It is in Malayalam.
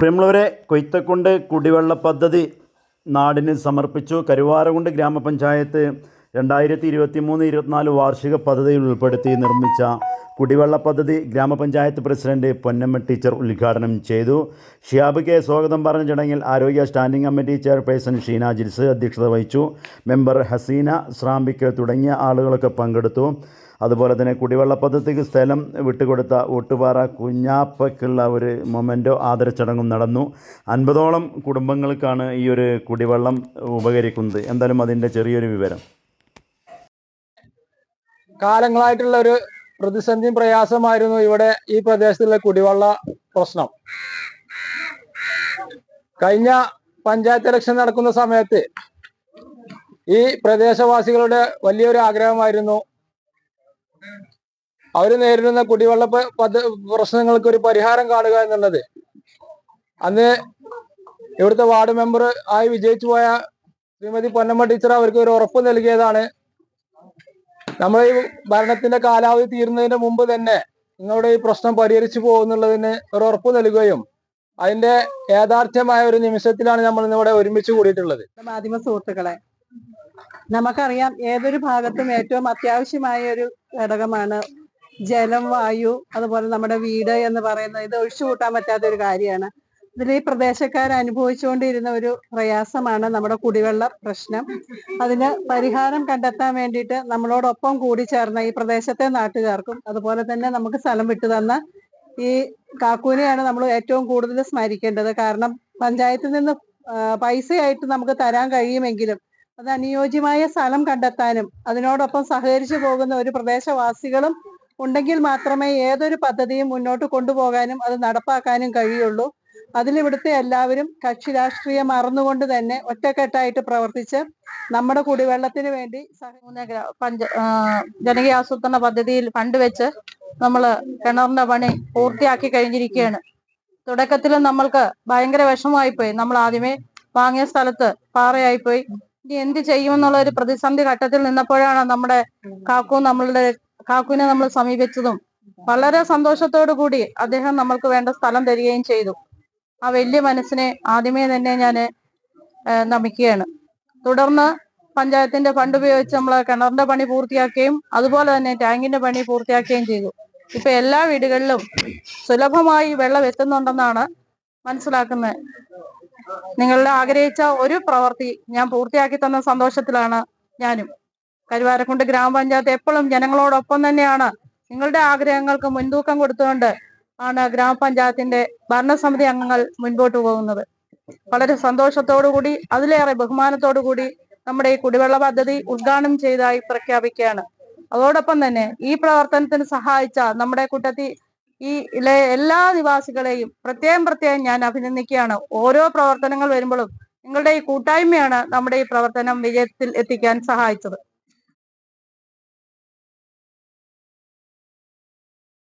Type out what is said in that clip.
പ്രിയമുള്ളവരെ കൊയ്ത്തക്കുണ്ട് കുടിവെള്ള പദ്ധതി നാടിന് സമർപ്പിച്ചു. കരുവാരകുണ്ട് ഗ്രാമപഞ്ചായത്ത് രണ്ടായിരത്തി ഇരുപത്തി മൂന്ന് ഇരുപത്തിനാല് വാർഷിക പദ്ധതിയിൽ ഉൾപ്പെടുത്തി നിർമ്മിച്ച കുടിവെള്ള പദ്ധതി ഗ്രാമപഞ്ചായത്ത് പ്രസിഡന്റ് പൊന്നമ്മ ടീച്ചർ ഉദ്ഘാടനം ചെയ്തു. ഷിയാബ് കെ സ്വാഗതം പറഞ്ഞ ചടങ്ങിൽ ആരോഗ്യ standing committee chairperson Sheena Jils അധ്യക്ഷത വഹിച്ചു. മെമ്പർ ഹസീന ശ്രാമ്പിക്കൽ തുടങ്ങിയ ആളുകളൊക്കെ പങ്കെടുത്തു. അതുപോലെ തന്നെ കുടിവെള്ള പദ്ധതിക്ക് സ്ഥലം വിട്ടുകൊടുത്ത ഊട്ടുപാറ കുഞ്ഞാപ്പയ്ക്കുള്ള ഒരു മൊമെന്റോ ആദരച്ചടങ്ങും നടന്നു. അൻപതോളം കുടുംബങ്ങൾക്കാണ് ഈ ഒരു കുടിവെള്ളം ഉപകരിക്കുന്നത്. എന്തായാലും അതിന്റെ ചെറിയൊരു വിവരം. കാലങ്ങളായിട്ടുള്ള ഒരു പ്രതിസന്ധിയും പ്രയാസമായിരുന്നു ഇവിടെ ഈ പ്രദേശത്തുള്ള കുടിവെള്ള പ്രശ്നം. കഴിഞ്ഞ പഞ്ചായത്ത് ഇലക്ഷൻ നടക്കുന്ന സമയത്ത് ഈ പ്രദേശവാസികളുടെ വലിയൊരു ആഗ്രഹമായിരുന്നു അവർ നേരിടുന്ന കുടിവെള്ള പ്രശ്നങ്ങൾക്ക് ഒരു പരിഹാരം കാണുക എന്നുള്ളത്. അന്ന് ഇവിടുത്തെ വാർഡ് മെമ്പർ ആയി വിജയിച്ചു പോയ ശ്രീമതി പൊന്നമ്മ ടീച്ചർ അവർക്ക് ഒരു ഉറപ്പ് നൽകിയതാണ്. നമ്മൾ ഈ ഭരണത്തിന്റെ കാലാവധി തീരുന്നതിന് മുമ്പ് തന്നെ നിങ്ങളുടെ ഈ പ്രശ്നം പരിഹരിച്ചു പോകുന്നുള്ളതിന് ഒരു ഉറപ്പ് നൽകുകയും അതിന്റെ യാഥാർത്ഥ്യമായ ഒരു നിമിഷത്തിലാണ് നമ്മൾ ഇന്നിവിടെ ഒരുമിച്ച് കൂടിയിട്ടുള്ളത്. മാധ്യമ സുഹൃത്തുക്കളെ നമുക്കറിയാം ഏതൊരു ഭാഗത്തും ഏറ്റവും അത്യാവശ്യമായ ഒരു ഘടകമാണ് ജലം വായു അതുപോലെ നമ്മുടെ വീട് എന്ന് പറയുന്നത്. ഇത് ഒഴിച്ചു കൂട്ടാൻ പറ്റാത്ത ഒരു കാര്യമാണ്. ഇതിൽ ഈ പ്രദേശക്കാർ അനുഭവിച്ചുകൊണ്ടിരുന്ന ഒരു പ്രയാസമാണ് നമ്മുടെ കുടിവെള്ള പ്രശ്നം. അതിന് പരിഹാരം കണ്ടെത്താൻ വേണ്ടിയിട്ട് നമ്മളോടൊപ്പം കൂടി ചേർന്ന ഈ പ്രദേശത്തെ നാട്ടുകാർക്കും അതുപോലെ തന്നെ നമുക്ക് സ്ഥലം വിട്ടു തന്ന ഈ കാക്കൂനെയാണ് നമ്മൾ ഏറ്റവും കൂടുതൽ സ്മരിക്കേണ്ടത്. കാരണം പഞ്ചായത്തിൽ നിന്ന് പൈസയായിട്ട് നമുക്ക് തരാൻ കഴിയുമെങ്കിലും അത് അനുയോജ്യമായ സ്ഥലം കണ്ടെത്താനും അതിനോടൊപ്പം സഹകരിച്ചു പോകുന്ന ഒരു പ്രദേശവാസികളും ഉണ്ടെങ്കിൽ മാത്രമേ ഏതൊരു പദ്ധതിയും മുന്നോട്ട് കൊണ്ടുപോകാനും അത് നടപ്പാക്കാനും കഴിയുള്ളൂ. അതിൽ ഇവിടുത്തെ എല്ലാവരും കക്ഷി രാഷ്ട്രീയം മറന്നുകൊണ്ട് തന്നെ ഒറ്റക്കെട്ടായിട്ട് പ്രവർത്തിച്ച് നമ്മുടെ കുടിവെള്ളത്തിന് വേണ്ടി പഞ്ച ജനകീയ ആസൂത്രണ പദ്ധതിയിൽ ഫണ്ട് വെച്ച് നമ്മൾ കിണറിന്റെ പണി പൂർത്തിയാക്കി കഴിഞ്ഞിരിക്കുകയാണ്. തുടക്കത്തിൽ നമ്മൾക്ക് ഭയങ്കര വിഷമമായി പോയി നമ്മൾ ആദ്യമേ വാങ്ങിയ സ്ഥലത്ത് പാറയായിപ്പോയി. ഇനി എന്ത് ചെയ്യുമെന്നുള്ള ഒരു പ്രതിസന്ധി ഘട്ടത്തിൽ നിന്നപ്പോഴാണ് നമ്മുടെ കാക്കു നമ്മളുടെ കാക്കുവിനെ നമ്മൾ സമീപിച്ചതും. വളരെ സന്തോഷത്തോടു കൂടി അദ്ദേഹം നമ്മൾക്ക് വേണ്ട സ്ഥലം തരികയും ചെയ്തു. ആ വലിയ മനസ്സിനെ ആദ്യമേ തന്നെ ഞാൻ നമിക്കുകയാണ്. തുടർന്ന് പഞ്ചായത്തിന്റെ ഫണ്ട് ഉപയോഗിച്ച് നമ്മൾ കിണറിന്റെ പണി പൂർത്തിയാക്കുകയും അതുപോലെ തന്നെ ടാങ്കിന്റെ പണി പൂർത്തിയാക്കുകയും ചെയ്തു. ഇപ്പൊ എല്ലാ വീടുകളിലും സുലഭമായി വെള്ളം എത്തുന്നുണ്ടെന്നാണ് മനസ്സിലാക്കുന്നത്. നിങ്ങളുടെ ആഗ്രഹിച്ച ഒരു പ്രവൃത്തി ഞാൻ പൂർത്തിയാക്കി തന്ന സന്തോഷത്തിലാണ് ഞാനും. കരുവാരക്കുണ്ട് ഗ്രാമപഞ്ചായത്ത് എപ്പോഴും ജനങ്ങളോടൊപ്പം തന്നെയാണ്. നിങ്ങളുടെ ആഗ്രഹങ്ങൾക്ക് മുൻതൂക്കം കൊടുത്തുകൊണ്ട് ആണ് ഗ്രാമപഞ്ചായത്തിന്റെ ഭരണസമിതി അംഗങ്ങൾ മുൻപോട്ട് പോകുന്നത്. വളരെ സന്തോഷത്തോടു കൂടി അതിലേറെ ബഹുമാനത്തോടു കൂടി നമ്മുടെ ഈ കുടിവെള്ള പദ്ധതി ഉദ്ഘാടനം ചെയ്തതായി പ്രഖ്യാപിക്കുകയാണ്. അതോടൊപ്പം തന്നെ ഈ പ്രവർത്തനത്തിന് സഹായിച്ച നമ്മുടെ കുട്ടത്തി ഈ എല്ലാ നിവാസികളെയും പ്രത്യേകം പ്രത്യേകം ഞാൻ അഭിനന്ദിക്കുകയാണ്. ഓരോ പ്രവർത്തനങ്ങൾ വരുമ്പോഴും നിങ്ങളുടെ ഈ കൂട്ടായ്മയാണ് നമ്മുടെ ഈ പ്രവർത്തനം വിജയത്തിൽ എത്തിക്കാൻ സഹായിച്ചത്.